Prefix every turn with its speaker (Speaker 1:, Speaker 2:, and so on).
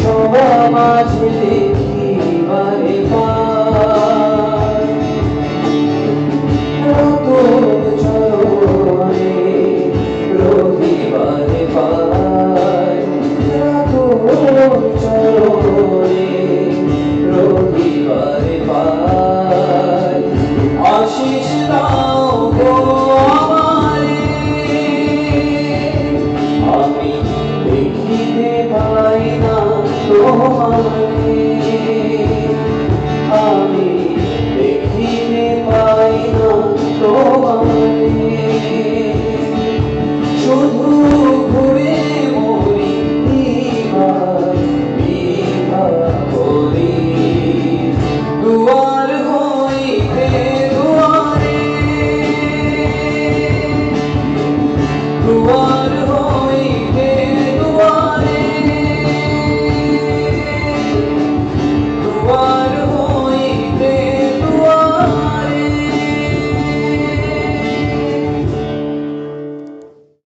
Speaker 1: সমামাঝে দেখি বারে নতুন চরণে রবিবারে পায় নতুন চরণে রবিবারে পায় আশিস দাও আমি দেখিতে পাই। Oh,